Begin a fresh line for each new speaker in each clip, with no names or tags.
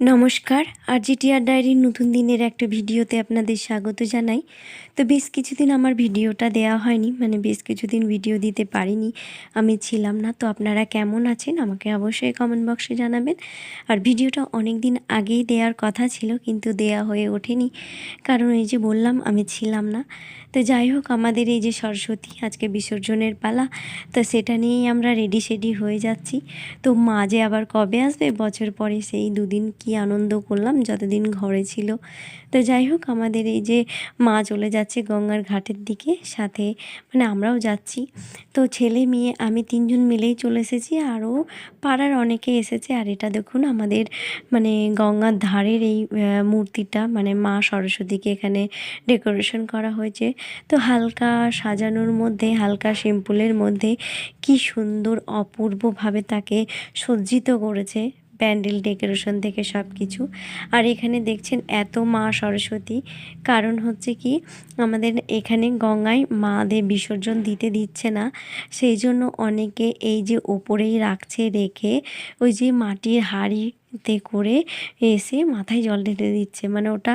নমস্কার আর জিটিআর ডায়েরির নতুন দিনের একটা ভিডিওতে আপনাদের স্বাগত জানাই। তো বেশ কিছুদিন আমার ভিডিওটা দেওয়া হয়নি মানে বেশ কিছুদিন ভিডিও দিতে পারিনি, আমি ছিলাম না। তো আপনারা কেমন আছেন? আমাকে অবশ্যই কমেন্ট বক্সে জানাবেন। আর ভিডিওটা অনেক দিন আগেই দেওয়ার কথা ছিল, কিন্তু দেয়া হয়ে ওঠেনি। কারণ এই যে বললাম, আমি ছিলাম না। তো যাই হোক, আমাদের এই যে সরস্বতী, আজকে বিসর্জনের পালা, তো সেটা নিয়েই আমরা রেডি সেডি হয়ে যাচ্ছি। তো মা যে আবার কবে আসবে? বছর পরে সেই দুদিন কি আনন্দ করলাম যতদিন ঘরে ছিল। তো যাই হোক আমাদের এই যে মা চলে যাচ্ছে গঙ্গার ঘাটের দিকে, সাথে মানে আমরাও যাচ্ছি। তো ছেলে, মেয়ে, আমি তিনজন মিলেই চলে এসেছি। আরও পাড়ার অনেকে এসেছে। আর এটা দেখুন, আমাদের মানে গঙ্গার ধারের এই মূর্তিটা মানে মা সরস্বতীকে এখানে ডেকোরেশন করা হয়েছে। তো হালকা সাজানোর মধ্যে, হালকা সিম্পলের মধ্যে কি সুন্দর, অপূর্বভাবে তাকে সজ্জিত করেছে। প্যান্ডেল ডেকোরেশন থেকে সব কিছু। আর এখানে দেখছেন এত মা সরস্বতী। কারণ হচ্ছে কি, আমাদের এখানে গঙ্গায় মাদের বিসর্জন দিতে দিচ্ছে না। সেই জন্য অনেকে এই যে ওপরেই রাখছে, রেখে ওই যে মাটির হাঁড়িতে করে এসে মাথায় জল ঢেলে দিচ্ছে। মানে ওটা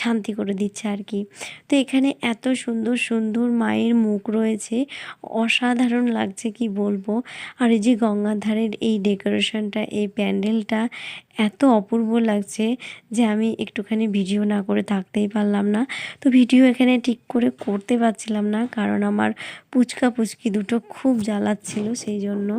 শান্তি করে দিচ্ছে আর কি তো এখানে এত সুন্দর সুন্দর মায়ের মুখ রয়েছে। অসাধারণ লাগছে, কি বলব? আর এই যে গঙ্গার ধারের এই ডেকোরেশনটা, এই প্যান্ডেলটা এত অপূর্ব লাগছে যে আমি একটুখানি ভিডিও না করে থাকতেই পারলাম না। তো ভিডিও এখানে ঠিক করে করতে পারছিলাম না, কারণ আমার পুচকা পুচকি দুটো খুব জ্বালাচ্ছিল সেই জন্য।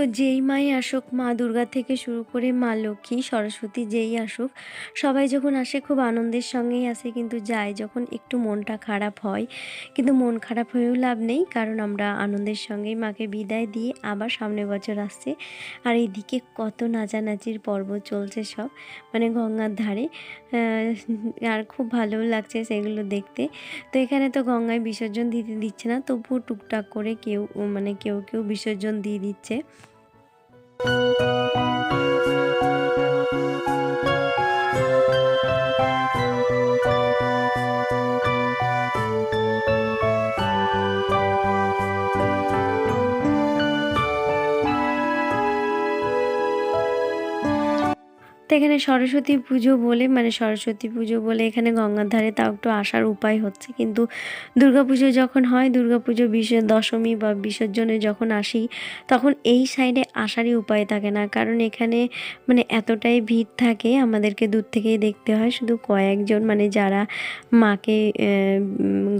তো যেই মাই আসুক, মা দুর্গা থেকে শুরু করে মা লক্ষ্মী, সরস্বতী যেই আসুক, সবাই যখন আসে খুব আনন্দের সঙ্গেই আসে, কিন্তু যায় যখন একটু মনটা খারাপ হয়, কিন্তু মন খারাপ হয়েও লাভ নেই, কারণ আমরা আনন্দের সঙ্গেই মাকে বিদায় দিয়ে আবার সামনে বছর আসছে। আর এইদিকে কত নাচানাচির পর্ব চলছে সব মানে গঙ্গার ধারে আর খুব ভালোও লাগছে সেগুলো দেখতে। তো এখানে তো গঙ্গায় বিসর্জন দিতে দিচ্ছে না, তবুও টুকটাক করে কেউ মানে কেউ কেউ বিসর্জন দিয়ে দিচ্ছে। তো এখানে সরস্বতী পুজো বলে মানে সরস্বতী পুজো বলে এখানে গঙ্গার ধারে তাও একটু আসার উপায় হচ্ছে। কিন্তু দুর্গা পুজো যখন হয়, দুর্গা পুজো বিস দশমী বা বিসর্জনে যখন আসি, তখন এই সাইডে আসারই উপায় থাকে না। কারণ এখানে মানে এতটাই ভিড় থাকে, আমাদেরকে দূর থেকেই দেখতে হয়। শুধু কয়েকজন মানে যারা মাকে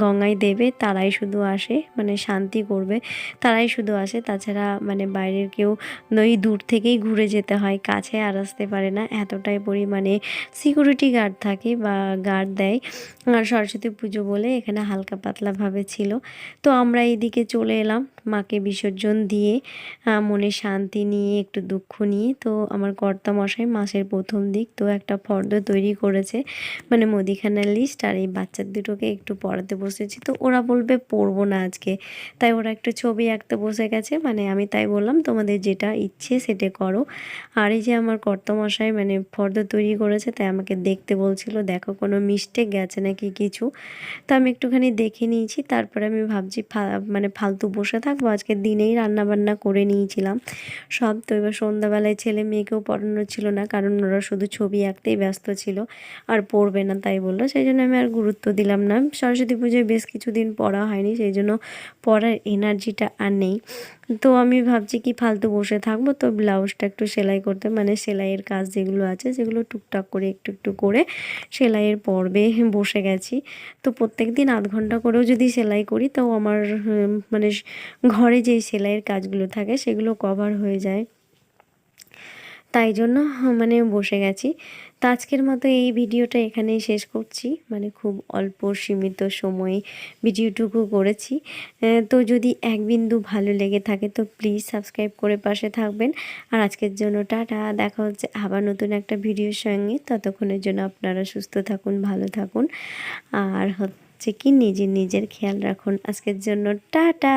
গঙ্গায় দেবে, তারাই শুধু আসে মানে শান্তি করবে, তারাই শুধু আসে। তাছাড়া মানে বাইরের কেউ ওই দূর থেকেই ঘুরে যেতে হয়, কাছে আর আসতে পারে না। এতটাই পরিমাণে সিকিউরিটি গার্ড থাকে বা গার্ড দেয়। আর সরস্বতী পুজো বলে এখানে হালকা পাতলাভাবে ছিল। তো আমরা এইদিকে চলে এলাম। মাকে বিসর্জন দিয়ে মনে শান্তি নিয়ে, একটু দুঃখ নিয়ে, তো আমার কর্তা মশাই মাসের প্রথম দিক তো একটা ফর্দ তৈরি করেছে মানে মুদিখানার লিস্ট আর এই বাচ্চার দুটোকে একটু পড়াতে বসেছি। তো ওরা বলবে, পড়ব না আজকে। তাই ওরা একটু ছবি আঁকতে বসে গেছে মানে আমি তাই বললাম, তোমাদের যেটা ইচ্ছে সেটা করো। আর এই যে আমার কর্তমশাই মানে ফর্দ তৈরি করেছে, তাই আমাকে দেখতে বলছিল, দেখো, কোনো মিস্টেক গেছে নাকি কিছু? তো আমি একটুখানি দেখে নিয়েছি, তারপরে আমি ভাবছি মানে ফালতু বসে থাকব। আজকের দিনেই রান্নাবান্না করে নিয়েছিলাম। সব তো এবার সন্ধ্যাবেলায় ছেলে মেয়েকেও পড়ানো ছিল না, কারণ ওরা শুধু ছবি আঁকতেই ব্যস্ত ছিল আর পড়বে না, তাই বলল। সেই জন্য আমি আর গুরুত্ব দিলাম না। সরস্বতী পুজোয় বেশ কিছুদিন পড়া হয়নি, সেই জন্য পড়ার এনার্জিটা আর নেই। তো আমি ভাবছি কি ফালতু বসে থাকব, তো ব্লাউজটা একটু সেলাই করতে। মানে সেলাইয়ের কাজ যেগুলো আছে, সেগুলো টুকটাক করে, একটু একটু করে সেলাইয়ের পর্বে বসে গেছি। তো প্রত্যেক দিন আধ ঘণ্টা করেও যদি সেলাই করি, তো আমার মানে ঘরে যেই সেলাইয়ের কাজগুলো থাকে, সেগুলো কভার হয়ে যায়। তাই জন্য মানে বসে গেছি। তো আজকের মতো এই ভিডিওটা এখানেই শেষ করছি। মানে খুব অল্প সীমিত সময়ে ভিডিওটুকু করেছি। তো যদি এক বিন্দু ভালো লেগে থাকে তো প্লিজ সাবস্ক্রাইব করে পাশে থাকবেন। আর আজকের জন্য টাটা। দেখা হচ্ছে আবার নতুন একটা ভিডিওর সঙ্গে। ততক্ষণের জন্য আপনারা সুস্থ থাকুন, ভালো থাকুন। আর হচ্ছে কি, নিজের নিজের খেয়াল রাখুন। আজকের জন্য টাটা।